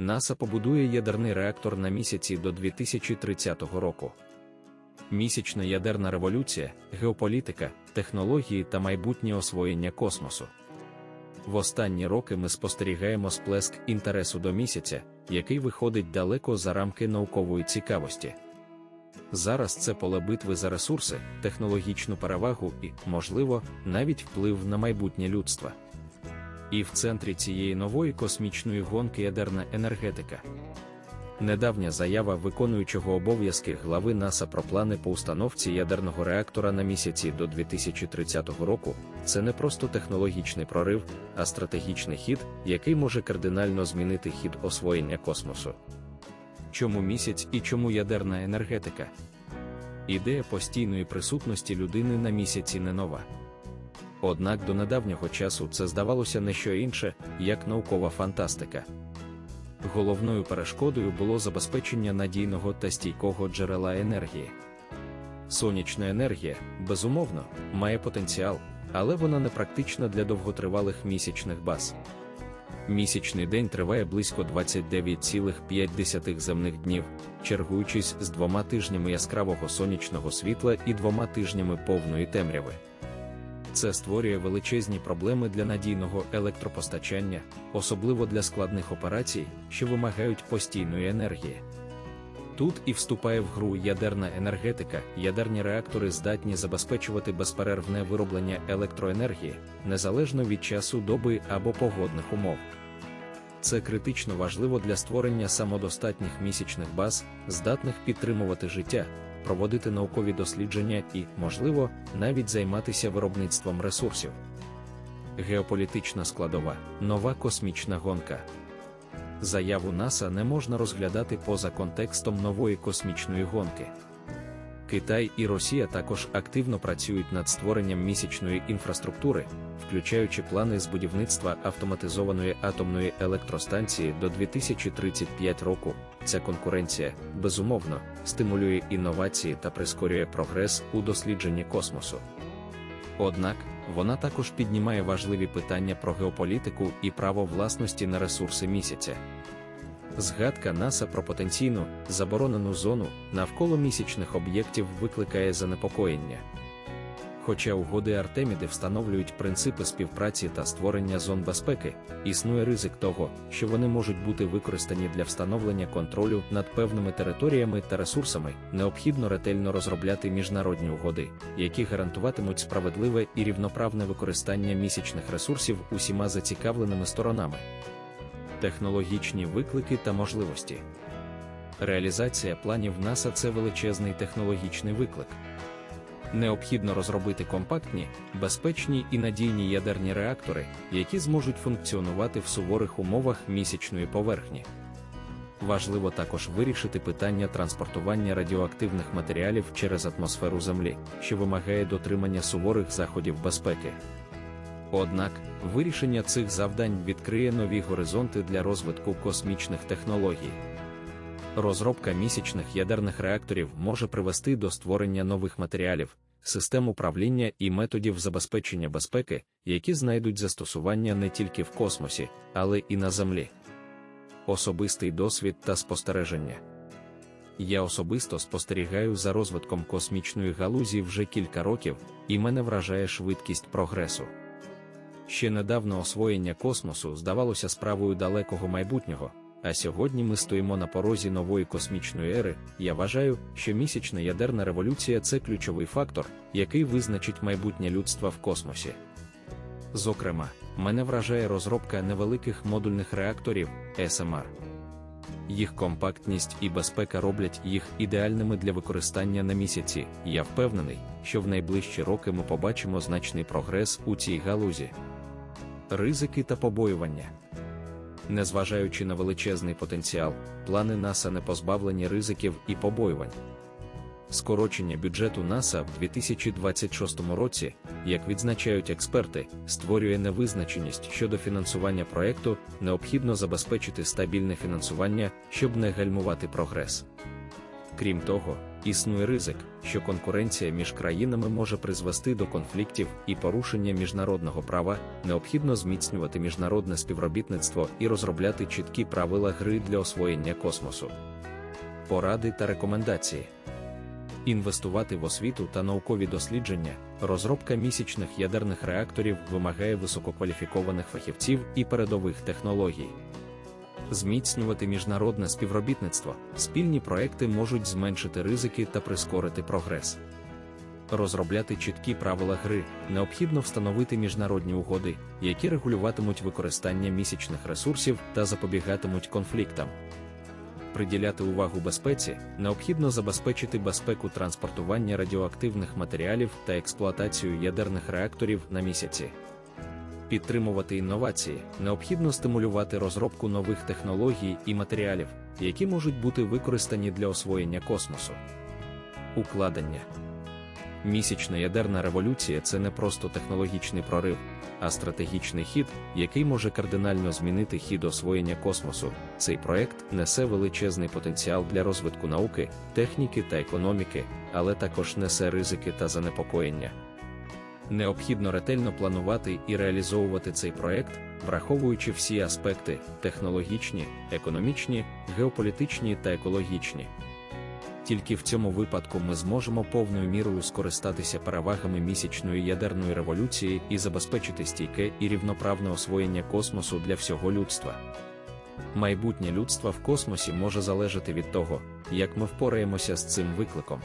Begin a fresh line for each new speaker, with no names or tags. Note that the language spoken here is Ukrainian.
НАСА побудує ядерний реактор на місяці до 2030 року. Місячна ядерна революція, геополітика, технології та майбутнє освоєння космосу. В останні роки ми спостерігаємо сплеск інтересу до місяця, який виходить далеко за рамки наукової цікавості. Зараз це поле битви за ресурси, технологічну перевагу і, можливо, навіть вплив на майбутнє людства. І в центрі цієї нової космічної гонки ядерна енергетика. Недавня заява виконуючого обов'язки глави НАСА про плани по установці ядерного реактора на місяці до 2030 року це не просто технологічний прорив, а стратегічний хід, який може кардинально змінити хід освоєння космосу. Чому місяць і чому ядерна енергетика? Ідея постійної присутності людини на місяці не нова. Однак до недавнього часу це здавалося не що інше, як наукова фантастика. Головною перешкодою було забезпечення надійного та стійкого джерела енергії. Сонячна енергія, безумовно, має потенціал, але вона не практична для довготривалих місячних баз. Місячний день триває близько 29,5 земних днів, чергуючись з двома тижнями яскравого сонячного світла і двома тижнями повної темряви. Це створює величезні проблеми для надійного електропостачання, особливо для складних операцій, що вимагають постійної енергії. Тут і вступає в гру ядерна енергетика, ядерні реактори здатні забезпечувати безперервне вироблення електроенергії незалежно від часу доби або погодних умов. Це критично важливо для створення самодостатніх місячних баз, здатних підтримувати життя, проводити наукові дослідження і, можливо, навіть займатися виробництвом ресурсів. Геополітична складова, нова космічна гонка. Заяву НАСА не можна розглядати поза контекстом нової космічної гонки. Китай і Росія також активно працюють над створенням місячної інфраструктури, включаючи плани з будівництва автоматизованої атомної електростанції до 2035 року. Ця конкуренція, безумовно, стимулює інновації та прискорює прогрес у дослідженні космосу. Однак, вона також піднімає важливі питання про геополітику і право власності на ресурси місяця. Згадка НАСА про потенційну заборонену зону навколо місячних об'єктів викликає занепокоєння. Хоча угоди Артеміди встановлюють принципи співпраці та створення зон безпеки, існує ризик того, що вони можуть бути використані для встановлення контролю над певними територіями та ресурсами, необхідно ретельно розробляти міжнародні угоди, які гарантуватимуть справедливе і рівноправне використання місячних ресурсів усіма зацікавленими сторонами. Технологічні виклики та можливості. Реалізація планів НАСА це величезний технологічний виклик. Необхідно розробити компактні, безпечні і надійні ядерні реактори, які зможуть функціонувати в суворих умовах місячної поверхні. Важливо також вирішити питання транспортування радіоактивних матеріалів через атмосферу Землі, що вимагає дотримання суворих заходів безпеки. Однак, вирішення цих завдань відкриє нові горизонти для розвитку космічних технологій. Розробка місячних ядерних реакторів може привести до створення нових матеріалів, систем управління і методів забезпечення безпеки, які знайдуть застосування не тільки в космосі, але і на Землі. Особистий досвід та спостереження. Я особисто спостерігаю за розвитком космічної галузі вже кілька років, і мене вражає швидкість прогресу. Ще недавно освоєння космосу здавалося справою далекого майбутнього, а сьогодні ми стоїмо на порозі нової космічної ери. Я вважаю, що місячна ядерна революція це ключовий фактор, який визначить майбутнє людства в космосі. Зокрема, мене вражає розробка невеликих модульних реакторів СМР. Їх компактність і безпека роблять їх ідеальними для використання на місяці. Я впевнений, що в найближчі роки ми побачимо значний прогрес у цій галузі. Ризики та побоювання. Незважаючи на величезний потенціал, плани НАСА не позбавлені ризиків і побоювань. Скорочення бюджету НАСА в 2026 році, як відзначають експерти, створює невизначеність щодо фінансування проекту, необхідно забезпечити стабільне фінансування, щоб не гальмувати прогрес. Крім того, Існує ризик, що конкуренція між країнами може призвести до конфліктів і порушення міжнародного права, необхідно зміцнювати міжнародне співробітництво і розробляти чіткі правила гри для освоєння космосу. Поради та рекомендації. Інвестувати в освіту та наукові дослідження, розробка місячних ядерних реакторів вимагає висококваліфікованих фахівців і передових технологій. Зміцнювати міжнародне співробітництво, спільні проекти можуть зменшити ризики та прискорити прогрес. Розробляти чіткі правила гри, необхідно встановити міжнародні угоди, які регулюватимуть використання місячних ресурсів та запобігатимуть конфліктам. Приділяти увагу безпеці, необхідно забезпечити безпеку транспортування радіоактивних матеріалів та експлуатацію ядерних реакторів на місяці. Підтримувати інновації, необхідно стимулювати розробку нових технологій і матеріалів, які можуть бути використані для освоєння космосу. Укладення Місячна ядерна революція це не просто технологічний прорив, а стратегічний хід, який може кардинально змінити хід освоєння космосу. Цей проект несе величезний потенціал для розвитку науки, техніки та економіки, але також несе ризики та занепокоєння. Необхідно ретельно планувати і реалізовувати цей проект, враховуючи всі аспекти технологічні, економічні, геополітичні та екологічні. Тільки в цьому випадку ми зможемо повною мірою скористатися перевагами місячної ядерної революції і забезпечити стійке і рівноправне освоєння космосу для всього людства. Майбутнє людства в космосі може залежати від того, як ми впораємося з цим викликом.